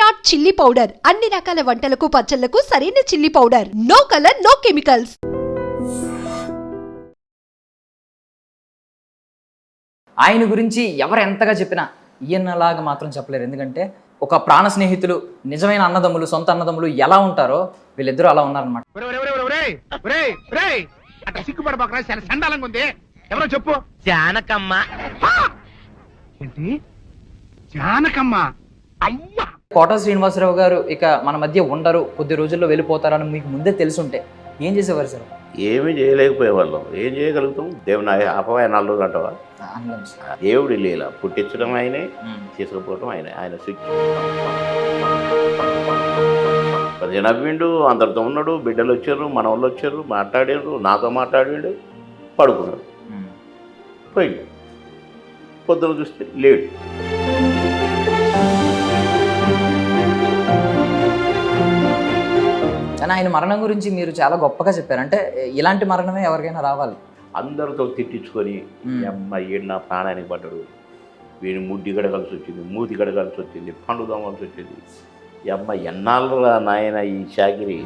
Virat chilli powder. అన్ని రకాల వంటలకు పచ్చళ్ళకు సరైన chilli powder. No colour no chemicals. ఆయన గురించి ఎవరు ఎంతగా చెప్పినా ఈయనలాగా మాత్రం చెప్పలేరు. ఎందుకంటే ఒక ప్రాణ స్నేహితులు నిజమైన అన్నదమ్ములు సొంత అన్నదమ్ములు ఎలా ఉంటారో వీళ్ళిద్దరూ అలా ఉన్నారనమాట ఎవరో చెప్పు. జానకమ్మ! ఏంటి? జానకమ్మ. అమ్మ! కోట శ్రీనివాసరావు గారు ఇక మన మధ్య ఉండరు కొద్ది రోజుల్లో వెళ్ళిపోతారని మీకు ముందే తెలుసుంటే ఏం చేసేవారు సార్? ఏమీ చేయలేకపోయేవాళ్ళం. ఏం చేయగలుగుతాం? దేవుని అపవాయనాలు అంటవా? అనలేం సార్. దేవుడి లీల. పుట్టించడం ఆయనే. తీసుకుపోవడం ఆయన. ఆయన స్విచ్ పది నవ్విండు అందరితో ఉన్నాడు బిడ్డలు వచ్చారు మన వాళ్ళు వచ్చారు మాట్లాడారు నాతో మాట్లాడిండు పడుకున్నాడు. పోయిండు. పొద్దున చూస్తే లేడు. కానీ ఆయన మరణం గురించి మీరు చాలా గొప్పగా చెప్పారు. అంటే ఇలాంటి మరణమే ఎవరికైనా రావాలి. అందరితో తిట్టించుకొని అమ్మాయి నా ప్రాణానికి పడ్డాడు. వీని ముడ్డి గడగాల్సి వచ్చింది మూతి గడగాల్సి వచ్చింది పండు దోమాల్సి వచ్చింది. ఈ అమ్మాయి ఎన్నాళ్ళు నాయన ఈ షాగిరి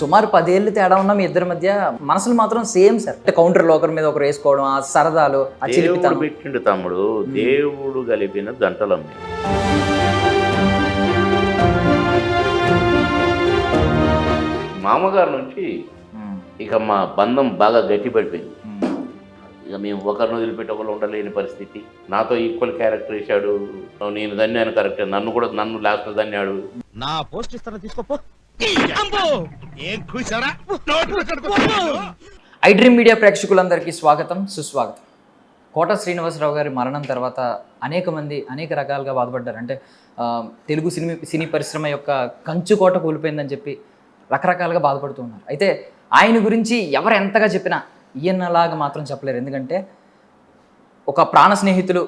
సుమారు పదేళ్ళు తేడా ఉన్న మీ ఇద్దరి మధ్య మనసులు మాత్రం సేమ్ సార్. అంటే కౌంటర్లో ఒకరి మీద ఒకరు వేసుకోవడం ఆ సరదాలు ఆ చిలిపితనం. పెట్టిండు తమ్ముడు. దేవుడు కలిపిన జంటలమ్మి మామగారు నుంచి. ఇక మా బంధం బాగా గట్టిపడిపోయింది. ఇక మేము ఒకరిని వదిలిపెట్టి ఒకరు ఉండలేని పరిస్థితి. నాతో ఈక్వల్ క్యారెక్టర్ వేశాడు. నేను దన్యాను కరెక్ట్ నన్ను కూడా నన్ను లాస్ట్ దన్యాడు నా పోస్ట్ ఇస్తాను తీసుకోపో. ఐ డ్రీమ్ మీడియా ప్రేక్షకులందరికీ స్వాగతం సుస్వాగతం. కోట శ్రీనివాసరావు గారి మరణం తర్వాత అనేక మంది అనేక రకాలుగా బాధపడ్డారు. అంటే తెలుగు సినిమా సినీ పరిశ్రమ యొక్క కంచు కోట కూలిపోయిందని చెప్పి రకరకాలుగా బాధపడుతూ ఉన్నారు. అయితే ఆయన గురించి ఎవరు ఎంతగా చెప్పినా ఈయనలాగా మాత్రం చెప్పలేరు. ఎందుకంటే ఒక ప్రాణ స్నేహితులు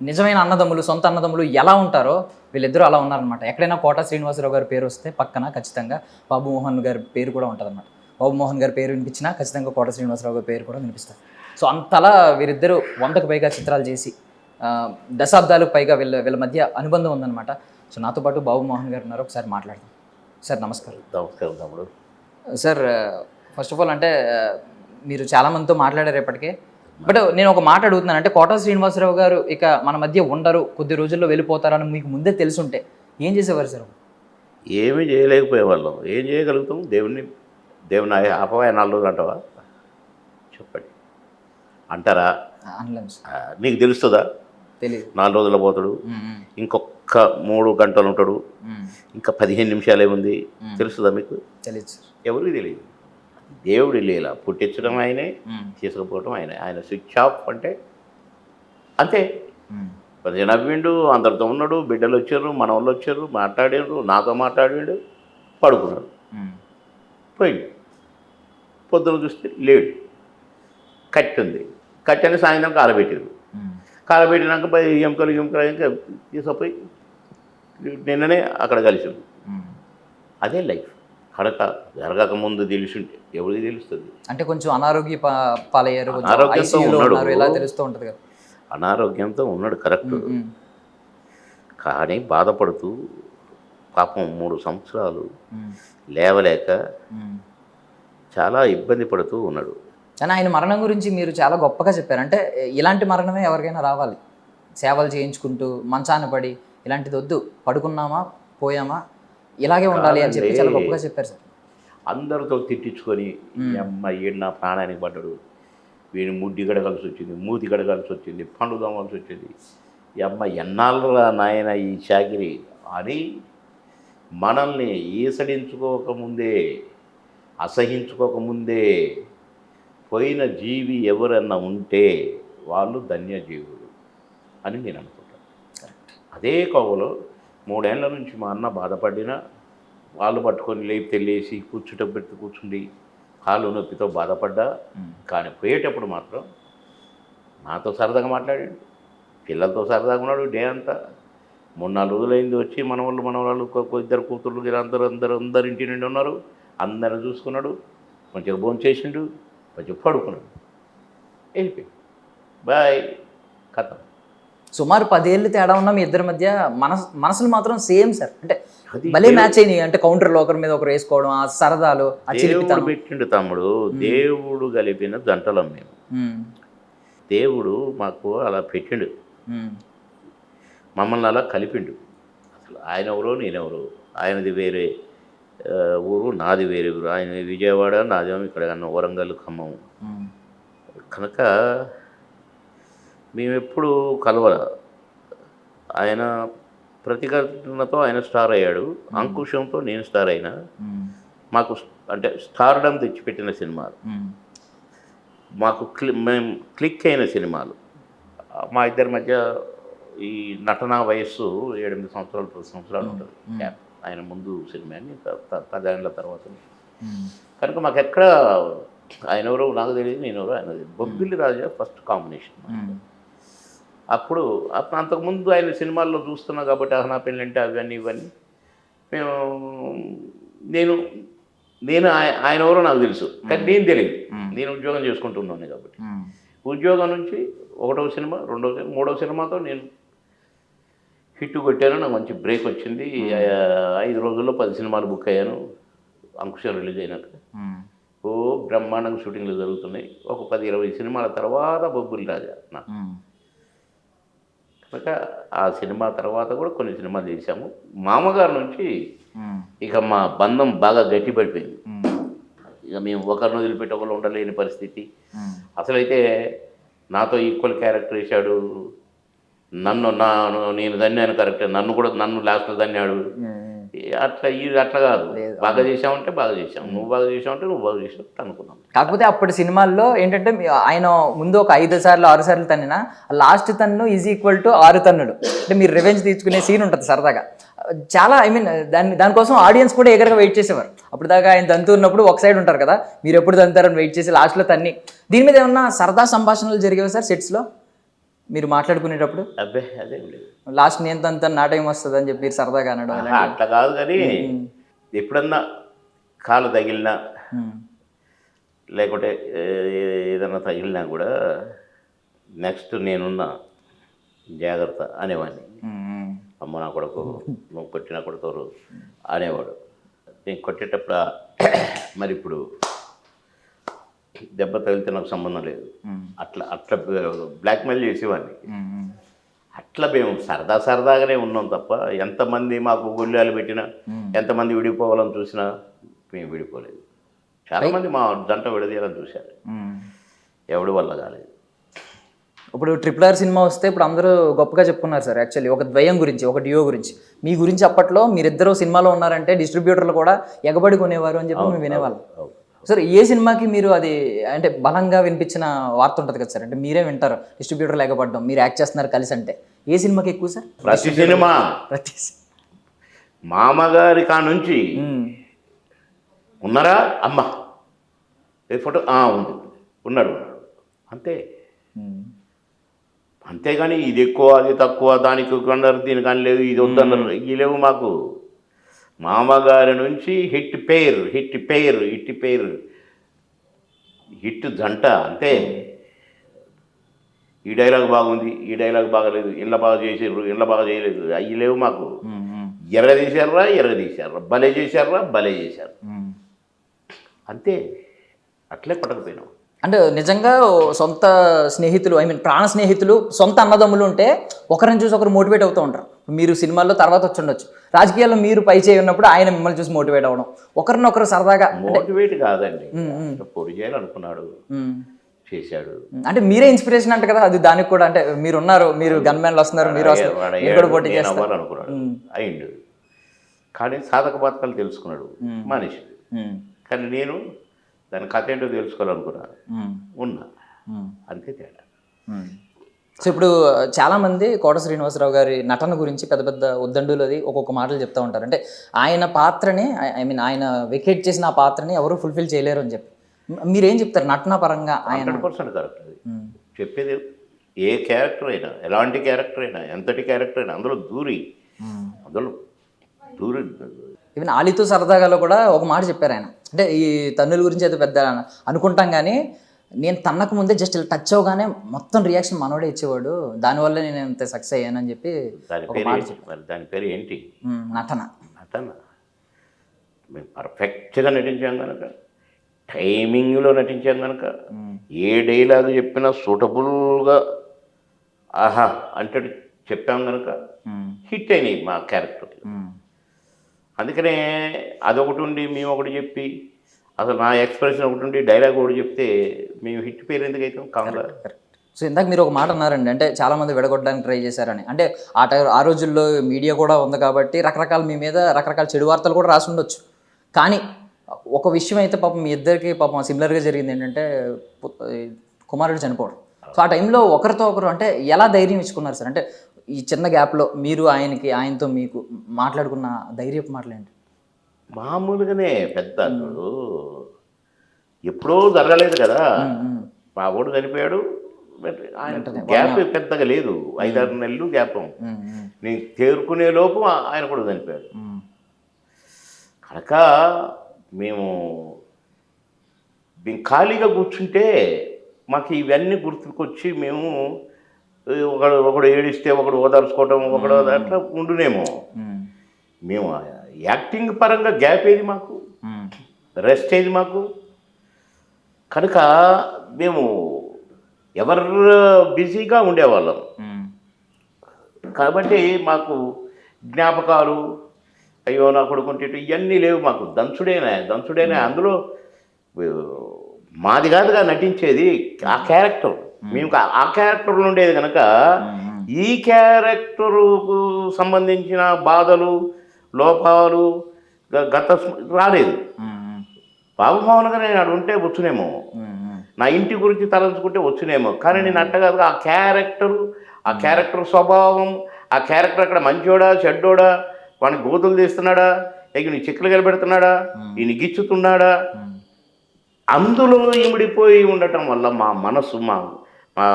నిజమైన అన్నదమ్ములు సొంత అన్నదమ్ములు ఎలా ఉంటారో వీళ్ళిద్దరూ అలా ఉన్నారనమాట ఎక్కడైనా కోట శ్రీనివాసరావు గారి పేరు వస్తే పక్కన ఖచ్చితంగా బాబు మోహన్ గారి పేరు కూడా ఉంటుందన్నమాట. బాబు మోహన్ గారి పేరు వినిపించినా ఖచ్చితంగా కోట శ్రీనివాసరావు గారి పేరు కూడా వినిపిస్తారు సో అంతలా వీరిద్దరూ వందకు పైగా చిత్రాలు చేసి దశాబ్దాలకు పైగా వీళ్ళ వీళ్ళ మధ్య అనుబంధం ఉందన్నమాట. సో నాతో పాటు బాబు మోహన్ గారు ఉన్నారు. ఒకసారి మాట్లాడదాం. సార్ నమస్కారం. నమస్కారం తమ్ముడు. సార్ ఫస్ట్ ఆఫ్ ఆల్ అంటే మీరు చాలా మందితో మాట్లాడారు ఇప్పటికే. బట్ నేను ఒక మాట అడుగుతున్నాను. అంటే కోట శ్రీనివాసరావు గారు ఇక మన మధ్య ఉండరు. కొద్ది రోజుల్లో వెళ్ళిపోతారని మీకు ముందే తెలుసుంటే ఏం చేసేవారు సార్? ఏమీ చేయలేకపోయేవాళ్ళం. ఏం చేయగలుగుతాం? దేవుని దేవుని అపవాయనాలు అంటవా? చెప్పండి. అంటారా? సార్. నీకు తెలుస్తుందా? నాలుగు రోజులు పోతాడు. ఇంకొక మూడు గంటలు ఉంటాడు. ఇంకా పదిహేను నిమిషాలే ఉంది. తెలుస్తుందా మీకు? తెలియదు ఎవరికి తెలియదు దేవుడి లీల? పుట్టించడం ఆయనే. తీసుకుపోవడం ఆయనే. ఆయన స్విచ్ ఆఫ్ అంటే అంతే. పది నవ్విండు అందరితో ఉన్నాడు బిడ్డలు వచ్చారు మన వాళ్ళు వచ్చారు మాట్లాడారు నాతో మాట్లాడిండు పడుకున్నాడు. పోయిండు. పొద్దున చూస్తే లేడు. కట్టి ఉంది కట్టి అని సాయంత్రం కాలబెట్టారు. కాలబెట్టినాక పోయి ఎముకలు ఎముకలు ఇంకా తీసుకుపోయి నిన్ననే అక్కడ కలిసింది మ్మ్. అదే లైఫ్ కడక జరగక ముందు తెలిసింటే ఎవరికి తెలుస్తుంది అంటే కొంచెం అనారోగ్య పాలయ్యారు కొంచెం అనారోగ్యంతో ఉన్నాడు. ఇలా తెలుస్తూ ఉంటుంది కదా అనారోగ్యంతో ఉన్నాడు కరెక్ట్. కానీ బాధపడుతూ పాపం మూడు సంవత్సరాలు. లేవలేక. చాలా ఇబ్బంది పడుతూ ఉన్నాడు కానీ ఆయన మరణం గురించి మీరు చాలా గొప్పగా చెప్పారు. అంటే ఇలాంటి మరణమే ఎవరికైనా రావాలి. సేవలు చేయించుకుంటూ మంచాన పడి ఇలాంటిది వద్దు. పడుకున్నామా? పోయామా? ఇలాగే ఉండాలి అని చెప్పి చాలా గొప్పగా చెప్పారు సార్. అందరితో తిట్టించుకొని ఈ అమ్మాయి నా ప్రాణానికి పడ్డాడు. వీని ముడ్డి గడగాల్సి వచ్చింది మూతి గడగాల్సి వచ్చింది పండు దోమాల్సి వచ్చింది. ఈ అమ్మాయి ఎన్నాళ్ళు నాయన ఈ చాకిరి అని మనల్ని ఈసడించుకోకముందే అసహించుకోకముందే పోయిన జీవి ఎవరన్నా ఉంటే వాళ్ళు ధన్యజీవులు అని నేను అనుకుంటాను. అదే కోవలో మూడేళ్ళ నుంచి మా అన్న బాధపడినా వాళ్ళు పట్టుకొని లేపి తెల్లేసి కూర్చుట పెట్టి కూర్చుండి కాళ్ళు నొప్పితో బాధపడ్డా. కానీ పోయేటప్పుడు మాత్రం నాతో సరదాగా మాట్లాడాడు. పిల్లలతో సరదాగా ఉన్నాడు డే అంతా. మూడు నాలుగు రోజులైంది వచ్చి మన వాళ్ళు మన వాళ్ళు ఇద్దరు కూతుర్లు వీళ్ళందరూ అందరూ అందరు ఇంటి నుండి ఉన్నారు అందరిని చూసుకున్నాడు. మంచిగా భోజనం చేసిండు మంచిగా పడుకున్నాడు. వెళ్ళిపోయి బాయ్. కథ. సుమారు పదేళ్ళు తేడా ఉన్న మీ ఇద్దరి మధ్య మనసు మనసులు మాత్రం సేమ్ సార్. అంటే భలే మ్యాచ్ అయినాయి. అంటే కౌంటర్లో ఒకరి మీద ఒకరు వేసుకోవడం ఆ సరదాలు ఆ దేవుడు చిలిపితనం. పెట్టిండు తమ్ముడు. దేవుడు కలిపిన జంటలం మేము. దేవుడు మాకు అలా పెట్టిండు. మమ్మల్ని అలా కలిపిండు. అసలు ఆయన ఎవరో నేనెవరో. ఆయనది వేరే. ఊరు నాది వేరే ఊరు. ఆయన విజయవాడ నాదేమో ఇక్కడ కన్నా వరంగల్ ఖమ్మం. కనుక మేము ఎప్పుడు కలవల. ఆయన ప్రతిఘటనతో ఆయన స్టార్ అయ్యాడు. అంకుశంతో నేను స్టార్ అయినా. మాకు అంటే స్టార్డమ్ తెచ్చిపెట్టిన సినిమాలు. మాకు క్లి మేము క్లిక్ అయిన సినిమాలు. మా ఇద్దరి మధ్య ఈ నటనా వయస్సు ఏడెనిమిది సంవత్సరాలు పది సంవత్సరాలు ఉంటుంది. ఆయన ముందు సినిమా అని పదేళ్ళ తర్వాత. కనుక మాకు ఎక్కడ ఆయన ఎవరో నాకు తెలియదు నేను ఎవరో ఆయన తెలియదు. బొబ్బిలి రాజా ఫస్ట్ కాంబినేషన్ అప్పుడు అప్పుడు అంతకుముందు ఆయన సినిమాల్లో చూస్తున్నా కాబట్టి అహనా పెళ్ళి అంటే అవన్నీ ఇవన్నీ. మేము నేను నేను ఆయ- ఆయన ఎవరో నాకు తెలుసు. కానీ నేను తెలియదు. నేను ఉద్యోగం చేసుకుంటున్నాను కాబట్టి. ఉద్యోగం నుంచి ఒకటో సినిమా రెండో సినిమా మూడో సినిమాతో నేను హిట్ కొట్టాను నాకు మంచి బ్రేక్ వచ్చింది. ఐదు రోజుల్లో పది సినిమాలు బుక్ అయ్యాను. అంకుశం రిలీజ్ అయినాక. ఓ బ్రహ్మాండంగా షూటింగ్లు జరుగుతున్నాయి. ఒక పది ఇరవై సినిమాల తర్వాత బొబ్బులి రాజా నాకు ఉమ్, కనుక ఆ సినిమా తర్వాత కూడా కొన్ని సినిమాలు చేశాము. మామగారు నుంచి ఇక మా బంధం బాగా గట్టిపడిపోయింది. ఇక మేము ఒకరిని వదిలిపెట్టి ఒకరు ఉండలేని పరిస్థితి. అసలైతే నాతో ఈక్వల్ క్యారెక్టర్ వేశాడు నన్ను నా నేను దన్యాను కరెక్ట్. నన్ను కూడా నన్ను లాస్ట్లో దన్యాడు ఉమ్. అట్లా ఈ అట్లా కాదు. బాగా చేసావంటే బాగా చేసావు నువ్వు బాగా చేసావంటే నువ్వు బాగా చేసావు అనుకున్నాం. కాకపోతే అప్పటి సినిమాల్లో ఏంటంటే ఆయన ముందు ఒక ఐదు సార్లు ఆరు సార్లు తన్నిన లాస్ట్ తన్ను ఈజ్ ఈక్వల్ టు ఆరు తన్నుడు అంటే మీరు రివెంజ్ తీసుకునే సీన్ ఉంటుంది సరదాగా. చాలా ఐ మీన్ దాని దానికోసం ఆడియన్స్ కూడా ఎగరగా వెయిట్ చేసేవారు. అప్పుడు దాకా ఆయన తంతున్నప్పుడు ఒక సైడ్ ఉంటారు కదా మీరు ఎప్పుడు తంతారని వెయిట్ చేసి లాస్ట్లో తన్ని. దీని మీద ఏమన్నా సరదా సంభాషణలు జరిగేవి సార్ సెట్స్లో మీరు మాట్లాడుకునేటప్పుడు? అబ్బే అదేం లాస్ట్ నేను తంతాను నా టైం వస్తుంది అని చెప్పి మీరు సరదాగా అనడం అట్లా కాదు కానీ ఎప్పుడన్నా కాలు తగిలినా లేకుంటే ఏదన్నా తగిలినా కూడా నెక్స్ట్ నేనున్నా జాగ్రత్త అనేవాడిని. అమ్మ నా కొడుకు నువ్వు కొట్టిన కొడుకోరు అనేవాడు. నేను కొట్టేటప్పుడు మరి ఇప్పుడు దెబ్బ తగిలితే నాకు సంబంధం లేదు. అట్లా అట్లా బ్లాక్మెయిల్ చేసేవాడిని. అట్లా మేము సరదా సరదాగానే ఉన్నాం తప్ప ఎంతమంది మాకు గొల్లాలు పెట్టినా ఎంతమంది విడిపోవాలని చూసినా మేము విడిపోలేదు. చాలామంది మా జంట విడదీయాలని చూశారు. ఎవడి వల్ల కాలేదు. ఇప్పుడు ట్రిపుల్ ఆర్ సినిమా వస్తే ఇప్పుడు అందరూ గొప్పగా చెప్పుకున్నారు సార్ యాక్చువల్లీ ఒక ద్వయం గురించి ఒక డియో గురించి. మీ గురించి అప్పట్లో మీరిద్దరూ సినిమాలో ఉన్నారంటే డిస్ట్రిబ్యూటర్లు కూడా ఎగబడి కొనేవారు అని చెప్పి మేము వినేవాళ్ళం. సార్ ఏ సినిమాకి మీరు అది అంటే బలంగా వినిపించిన వార్త ఉంటుంది కదా సార్ అంటే మీరే వింటారు డిస్ట్రిబ్యూటర్లు ఎగబడడం మీరు యాక్ట్ చేస్తున్నారు కలిసి అంటే ఏ సినిమాకి ఎక్కువ సార్? ప్రతి సినిమా. ప్రతి మామగారి కా నుంచి. ఉన్నారా? అమ్మ. ఏ ఫోటో? ఆ, ఉంది. ఉన్నాడు. అంతే. అంతేగాని ఇది ఎక్కువ అది తక్కువ దానికి కొన్నారు దీనికి అని లేదు ఇది వద్దన్నారు. ఇవి లేవు మాకు. మామగారి నుంచి hit pair hit pair hit pair. Hit జంట అంతే. ఈ డైలాగ్ బాగుంది ఈ డైలాగ్ బాగలేదు ఇళ్ళ బాగా చేసారు ఇళ్ళ బాగా చేయలేదు అవి లేవు మాకు. ఎర్ర తీశారా ఎర్ర తీశారా భలే చేశారా భలే చేశారు. అంతే. అట్లే పట్టకపోయినాం. అంటే నిజంగా సొంత స్నేహితులు ఐ మీన్ ప్రాణ స్నేహితులు సొంత అన్నదమ్ములు ఉంటే ఒకరిని చూసి ఒకరు మోటివేట్ అవుతూ ఉంటారు. మీరు సినిమాల్లో తర్వాత వచ్చి ఉండొచ్చు. రాజకీయాల్లో మీరు పై చేయి ఉన్నప్పుడు ఆయన మిమ్మల్ని చూసి మోటివేట్ అవ్వడం. ఒకరినొకరు సరదాగా మోటివేట్ కాదండి. పొడి చేయాలనుకున్నాడు. చేశాడు. అంటే మీరే ఇన్స్పిరేషన్ అంట కదా అది దానికి కూడా అంటే మీరు ఉన్నారు మీరు గన్ మ్యాన్లు వస్తున్నారు మీరు వస్తున్నారు పోటీ చేస్తారు. అయిండు కానీ సాధక బాధకాలు తెలుసుకున్నాడు. మనిషి. కానీ నేను దాని కథ ఏంటో తెలుసుకోవాలనుకున్నా. మ్మ్. ఉన్నా. అంతే తేడా. సో ఇప్పుడు చాలా మంది కోట శ్రీనివాసరావు గారి నటన గురించి పెద్ద పెద్ద ఉద్దండులు అది ఒక్కొక్క మాటలు చెప్తా ఉంటారు. అంటే ఆయన పాత్రని ఐ మీన్ ఆయన వెకేట్ చేసిన ఆ పాత్రని ఎవరు ఫుల్ఫిల్ చేయలేరు అని చెప్పి. మీరేం చెప్తారు? నటన పరంగా ఆయన హండ్రెడ్ పర్సెంట్ కరెక్ట్ అది. మ్మ్. చెప్పేది ఏ క్యారెక్టర్ అయినా ఎలాంటి క్యారెక్టర్ అయినా ఎంతటి క్యారెక్టర్ అయినా అందులో దూరి. అందులో దూరి ఈవెన్ ఆలితో సరదాగాలో కూడా ఒక మాట చెప్పారు ఆయన. అంటే ఈ తన్నుల గురించి అయితే పెద్ద అనుకుంటాం కానీ నేను తన్నకు ముందే జస్ట్ ఇలా టచ్ అవగానే మొత్తం రియాక్షన్ మనోడే ఇచ్చేవాడు. దానివల్ల నేను ఇంత సక్సెస్ అయ్యానని చెప్పి దాని పేరు ఏంటి? మరి దాని పేరు ఏంటి? నటన. నటన. మేము పర్ఫెక్ట్గా నటించాం కనుక టైమింగ్లో నటించాం కనుక ఏ డైలాగ్ చెప్పినా సూటబుల్గా ఆహా అంటే చెప్పాం కనుక హిట్ అయినాయి మా క్యారెక్టర్ అందుకనే అదొకటి ఉండి మేము ఒకటి చెప్పి అసలు నా ఎక్స్ప్రెషన్ ఒకటి ఉండి డైలాగ్ ఒకటి చెప్తే మేము హిట్ పేరు ఎందుకు అవుతాం కామలా. సో ఇందాక మీరు ఒక మాట అన్నారండి అంటే చాలా మంది విడగొట్టడానికి ట్రై చేశారని. అంటే ఆ టైం ఆ రోజుల్లో మీడియా కూడా ఉంది కాబట్టి రకరకాల మీ మీద రకరకాల చెడు వార్తలు కూడా రాసి ఉండొచ్చు. కానీ ఒక విషయం అయితే పాపం మీ ఇద్దరికి పాపం సిమిలర్గా జరిగింది ఏంటంటే కుమారుడు చనిపోవడం. సో ఆ టైంలో ఒకరితో ఒకరు అంటే ఎలా ధైర్యం ఇచ్చుకున్నారు సార్? అంటే ఈ చిన్న గ్యాప్లో మీరు ఆయనకి ఆయనతో మీకు మాట్లాడుకున్న ధైర్యపు మాటలు ఏంటి? మామూలుగానే పెద్ద అసలు ఎప్పుడో జరగలేదు కదా. మా వాడు చనిపోయాడు ఆయన గ్యాప్ పెద్దగా లేదు. ఐదారు నెలలు గ్యాప్ నేను తేరుకునే లోపు ఆయన కూడా చనిపోయాడు. కనుక మేము మేము ఖాళీగా కూర్చుంటే మాకు ఇవన్నీ గుర్తుకొచ్చి మేము ఒకడు ఒకడు ఏడిస్తే ఒకడు ఓదార్చుకోవటం ఒకడు అట్లా ఉండునేమో. మేము. యాక్టింగ్ పరంగా గ్యాప్ ఏది మాకు? రెస్ట్ ఏది మాకు? కనుక మేము ఎవరు బిజీగా ఉండేవాళ్ళం. కాబట్టి మాకు జ్ఞాపకాలు అయ్యో నా కొడుకుంటే ఇవన్నీ లేవు మాకు. దంచుడేనా దంచుడేనా. అందులో మాది కాదుగా నటించేది ఆ క్యారెక్టర్. మేము. ఆ క్యారెక్టర్లో ఉండేది కనుక ఈ క్యారెక్టరుకు సంబంధించిన బాధలు లోపాలు గ- గత రాలేదు. ఉమ్, బాబు మోహన్ గారు నేను ఉంటే వచ్చునేమో నా ఇంటి గురించి తలంచుకుంటే వచ్చునేమో. కానీ నేను అట్టగాదుగా ఆ క్యారెక్టరు ఆ క్యారెక్టర్ స్వభావం ఆ క్యారెక్టర్ అక్కడ మంచోడా చెడ్డోడా వాడిని గోతులు తీస్తున్నాడా ఇక నీ చిక్కులు కలిపెడుతున్నాడా ఈయన గిచ్చుతున్నాడా. అందులో ఇమిడిపోయి ఉండటం వల్ల మా మనసు మా మా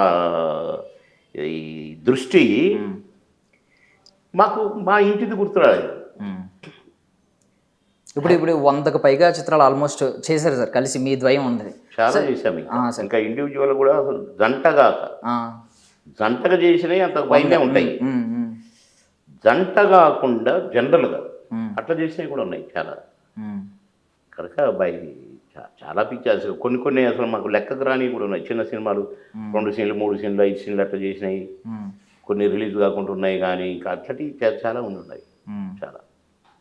ఈ దృష్టి మాకు మా ఇంటిది గుర్తురాలేదు. ఇప్పుడు ఇప్పుడు వందకు పైగా చిత్రాలు ఆల్మోస్ట్ చేశారు సార్ కలిసి మీ ద్వయం ఉంది. చాలా చేశాం ఇంకా. ఇండివిజువల్ కూడా అసలు జంటగా. జంటగా చేసినవి అంత పైనే ఉంటాయి. జంట కాకుండా జనరల్గా అట్లా చేసినవి కూడా ఉన్నాయి చాలా. కనుక బై చాలా పిక్చర్స్ కొన్ని కొన్ని అసలు మాకు లెక్కకు రాని కూడా ఉన్నాయి. చిన్న సినిమాలు రెండు సీన్లు మూడు సీన్లు ఐదు సీన్లు అట్లా చేసినాయి. కొన్ని రిలీజ్ కాకుండా ఉన్నాయి కానీ ఇంకా అట్లటి చా- చాలా ఉండి ఉన్నాయి. చాలా.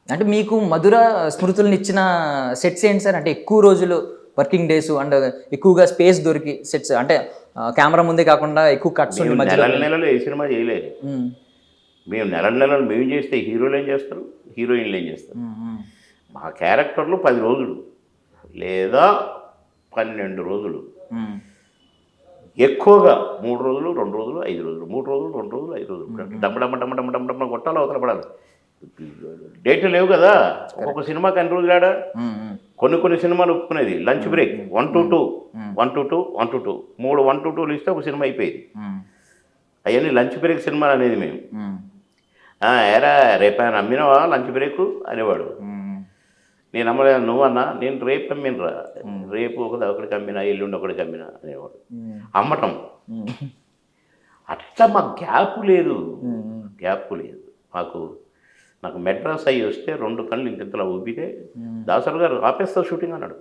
అంటే మీకు మధుర స్మృతులను ఇచ్చిన సెట్స్ ఏంటి సార్? అంటే ఎక్కువ రోజులు వర్కింగ్ డేస్ అండ్ ఎక్కువగా స్పేస్ దొరికి సెట్స్ అంటే కెమెరా ముందే కాకుండా ఎక్కువ కట్స్ మధ్యలో నెలల నెలలు ఏ సినిమా చేయలేదు. మ్మ్, మేము నెలల నెలలు మేము చేస్తే హీరోలు ఏం చేస్తారు? హీరోయిన్లు ఏం చేస్తారు? మా క్యారెక్టర్లు పది రోజులు లేదా పన్నెండు రోజులు. ఎక్కువగా మూడు రోజులు రెండు రోజులు ఐదు రోజులు మూడు రోజులు రెండు రోజులు ఐదు రోజులు. డమ్మ డమ్మ డమ్మ డమ్మ డమ్మ డమ్మ కొట్టాలి అవతల పడాలి. డేట్లు లేవు కదా. ఒక్కొక్క సినిమాకి ఎన్ని రోజులు ఆడా. కొన్ని కొన్ని సినిమాలు ఒప్పుకునేది. Lunch break one two two one two two one two two మూడు వన్ టు టూలు ఇస్తే ఒక సినిమా అయిపోయేది. అవన్నీ లంచ్ బ్రేక్ సినిమాలు అనేది మేము. మ్మ్, "ఆ, ఏరా రేపు ఆయన అమ్మినవా లంచ్ బ్రేక్ అనేవాడు. నేను అమ్మలేదు నువ్వన్నా నేను రేపు అమ్మినరా రేపు ఒక ఒకటికి అమ్మినా ఎల్లుండి ఒకటికి అమ్మినా అనేవాడు. మ్మ్, అమ్మటం. మ్మ్, అట్లా మాకు గ్యాప్ లేదు. గ్యాప్ లేదు. మాకు నాకు మెడ్రాస్ అయ్యి వస్తే రెండు కళ్ళు ఇంతలా ఊపితే దాసర్ గారు ఆపేస్తా షూటింగ్ అన్నాడు.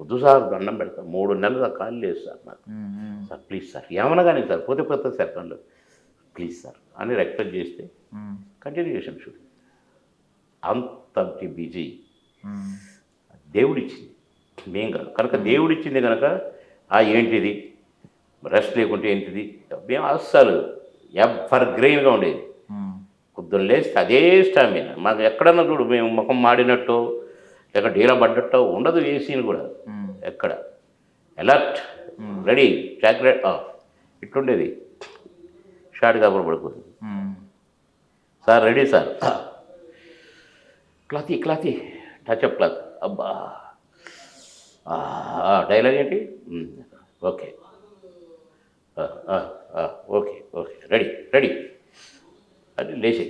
వద్దు సార్ దండం పెడతా. మూడు నెలలు కాల్ లేదు సార్ నాకు సార్ ప్లీజ్ సార్ ఏమన్నా కానీ సార్ పోతే పోతే సార్ కళ్ళు. ప్లీజ్ సార్ అని రిక్వెస్ట్ చేస్తే కంటిన్యూ చేసాం షూటింగ్. అంత బిజీ. దేవుడిచ్చింది. మేం కాదు. కనుక దేవుడిచ్చింది కనుక ఆ ఏంటిది? రెస్ట్ లేకుంటే ఏంటిది? మేము అస్సలు ఎవర్ గ్రెయిన్గా ఉండేది. పొద్దున్న లేస్తే అదే స్టామినా. మాకు ఎక్కడన్నా చూడు మేము ముఖం మాడినట్టు ఎక్కడ డీలా పడ్డట్టో ఉండదు ఏ సీన్ కూడా. ఎక్కడ? అలర్ట్ రెడీ చాక్లెట్ ఇట్లుండేది. షార్ట్ పడుకుంది. మ్మ్. Sir ready sir. క్లాతీ క్లాతీ. Touch up cloth. అబ్బా. డైలాగ్ ఏంటి? Okay. Okay okay. Ready ready అది లేచి.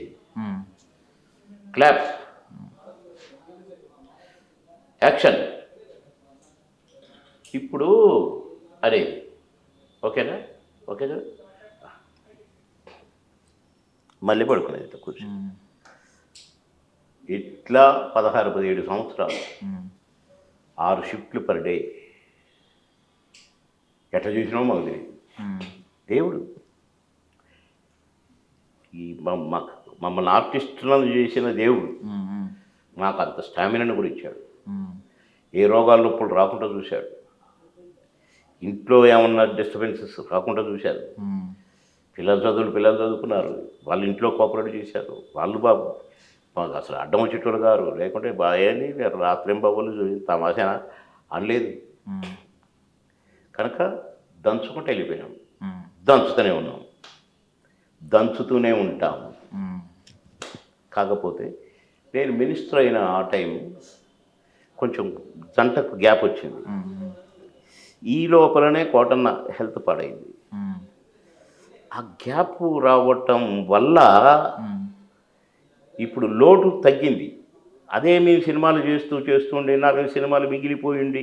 క్లాప్ యాక్షన్ ఇప్పుడు అనేది ఓకేనా? ఓకే కదా మళ్ళీ పడుకునేది ఇట్లా కూర్చొని ఉమ్, ఇట్లా పదహారు పదిహేడు సంవత్సరాలు. ఉమ్, ఆరు షిఫ్ట్లు పర్ డే. ఎట్లా చూసినామో మాకు తెలియదు ఉమ్, దేవుడు మమ్మల్ని ఆర్టిస్టులను చేసిన దేవుడు. మాకు అంత స్టామినాను కూడా ఇచ్చాడు. ఏ రోగాల నొప్పులు రాకుండా చూశాడు. ఇంట్లో ఏమన్నా డిస్టర్బెన్సెస్ రాకుండా చూశారు పిల్లలు చదువులు పిల్లలు చదువుకున్నారు. వాళ్ళ ఇంట్లో కోఆపరేట్ చేశారు. వాళ్ళు బాబు మాకు అసలు అడ్డం వచ్చేటోళ్ళు గారు లేకుంటే బాగాని రాత్రి బాబులు తమాషా అనలేదు. కనుక దంచుకుంటూ వెళ్ళిపోయినాం. దంచుతూనే ఉన్నాం. దంచుతూనే ఉంటాం. కాకపోతే నేను మినిస్టర్ అయిన ఆ టైం కొంచెం జంటకు గ్యాప్ వచ్చింది. ఈ లోపలనే కోటన్న హెల్త్ పాడైంది. ఆ గ్యాప్ రావటం వల్ల ఇప్పుడు లోటు తగ్గింది. అదే మేము సినిమాలు చేస్తూ చేస్తుండే నాలుగు సినిమాలు మిగిలిపోయింది.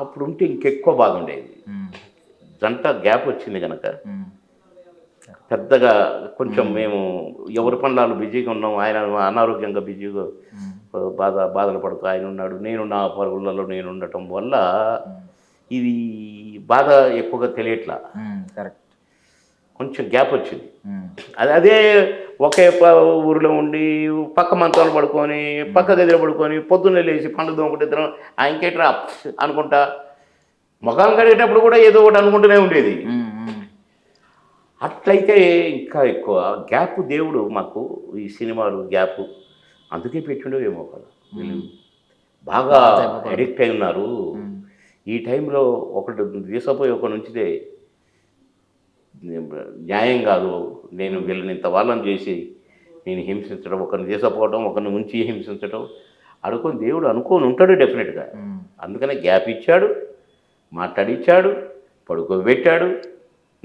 అప్పుడు ఉంటే ఇంకెక్కువ బాగుండేది. జంట గ్యాప్ వచ్చింది కనుక పెద్దగా కొంచెం మేము. ఎవరి పనులు బిజీగా ఉన్నాం ఆయన అనారోగ్యంగా బిజీగా బాధ బాధలు పడుతూ ఆయన ఉన్నాడు నేను నా పరుగులలో నేను ఉండటం వల్ల ఇది బాధ ఎక్కువగా తెలియట్లా. కరెక్ట్. కొంచెం గ్యాప్ వచ్చింది. అది అదే ఒకే ఊరిలో ఉండి పక్క మంచాలు పడుకొని పక్క గదిలో పడుకొని పొద్దున్నే లేచి పండుగ దొంగటిద్దరం ఆ ఇంకేట్రా అనుకుంటా. ముఖం కడిగేటప్పుడు కూడా ఏదో ఒకటి అనుకుంటూనే ఉండేది. అట్లయితే ఇంకా ఎక్కువ గ్యాప్ దేవుడు మాకు ఈ సినిమాలు గ్యాప్ అందుకే పెట్టిండో ఏమో కదా. బాగా అడిక్ట్ అయి ఉన్నారు. ఈ టైంలో ఒకటి తీసుకుపోయి ఒకటి ఉంచితే న్యాయం కాదు. నేను వీళ్ళని ఇంత వాళ్ళని చేసి నేను హింసించడం ఒకరిని తీసుకుపోవడం ఒకరిని ఉంచి హింసించడం అనుకొని దేవుడు అనుకోని ఉంటాడు డెఫినెట్గా అందుకనే గ్యాప్ ఇచ్చాడు మాట్లాడిచ్చాడు పడుకోబెట్టాడు.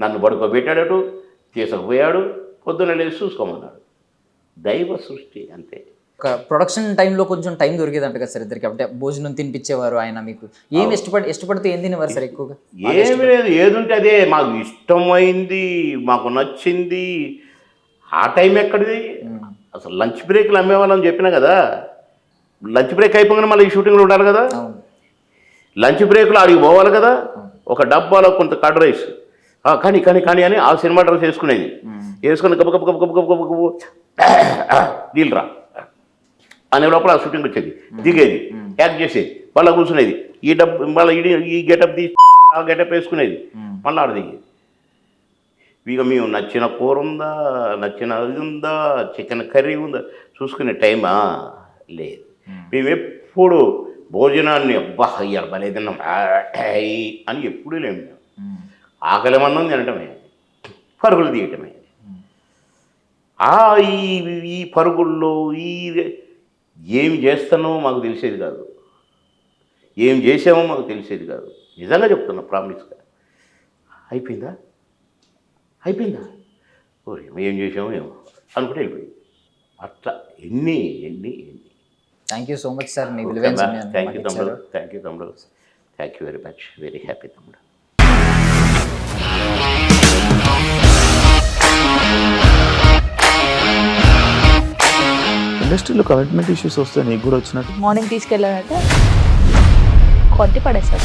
నన్ను పడుకోబెట్టాడటు తీసుకుపోయాడు పొద్దున లేచి చూసుకోమన్నాడు. దైవ సృష్టి అంతే. ఒక ప్రొడక్షన్ టైంలో కొంచెం టైం దొరికేదంట కదా సార్ ఇద్దరికి? అంటే భోజనం తినిపించేవారు ఆయన మీకు. ఏం ఇష్టపడి ఇష్టపడితే ఏం తినేవారు సార్ ఎక్కువగా? ఏమి లేదు. ఏదుంటే అదే. మాకు ఇష్టమైంది మాకు నచ్చింది. ఆ టైం ఎక్కడిది? అసలు లంచ్ బ్రేక్లు అమ్మేవాళ్ళని చెప్పినా కదా. లంచ్ బ్రేక్ అయిపోగానే మళ్ళీ ఈ షూటింగ్లో ఉండాలి కదా. లంచ్ బ్రేక్లో అడిగి పోవాలి కదా. ఒక డబ్బాలో కొంత కర్డ్ రైస్. కానీ కానీ కానీ అని ఆ సినిమా డ్రెస్ వేసుకునేది. వేసుకుని గబ గబ గబ గబ గబ గబ గబ నీళ్ళు రా. అనే లోపల ఆ షూటింగ్ వచ్చేది. దిగేది. యాక్ట్ చేసేది. మళ్ళీ కూర్చునేది. ఈ డబ్ మళ్ళీ ఈ ఈ గెటప్ తీసి ఆ గెటప్ వేసుకునేది. మళ్ళీ ఆడ దిగేది. ఇక మేము నచ్చిన కూర ఉందా నచ్చిన ఇది ఉందా చికెన్ కర్రీ ఉందా చూసుకునే టైమా? లేదు. మేము. ఎప్పుడు భోజనాన్ని అబ్బా ఆ, ఐ అని ఎప్పుడూ లేము ఆకలి మన్నం తినటమే పరుగులు తీయటమే. ఆ ఈ పరుగుల్లో ఈ ఏమి చేస్తానో మాకు తెలిసేది కాదు. ఏం చేసామో మాకు తెలిసేది కాదు. నిజంగా చెప్తున్నా ప్రామిస్గా అయిపోయిందా? అయిపోయిందా? ఓరే ఏం చేసామో ఏమో అనుకుంటే వెళ్ళిపోయింది. అట్లా ఎన్ని ఎన్ని ఎన్ని. Thank you so much sir thank you తమ్ముడు. థ్యాంక్ యూ తమ్ముడు. Thank you very much very happy తమ్ముడు. ఇండస్ట్రీలో కమిట్మెంట్ ఇష్యూస్ వస్తే నీకు కూడా వచ్చినట్టు? మార్నింగ్ తీసుకెళ్ళాలంటే కొట్టి పడేస్తారు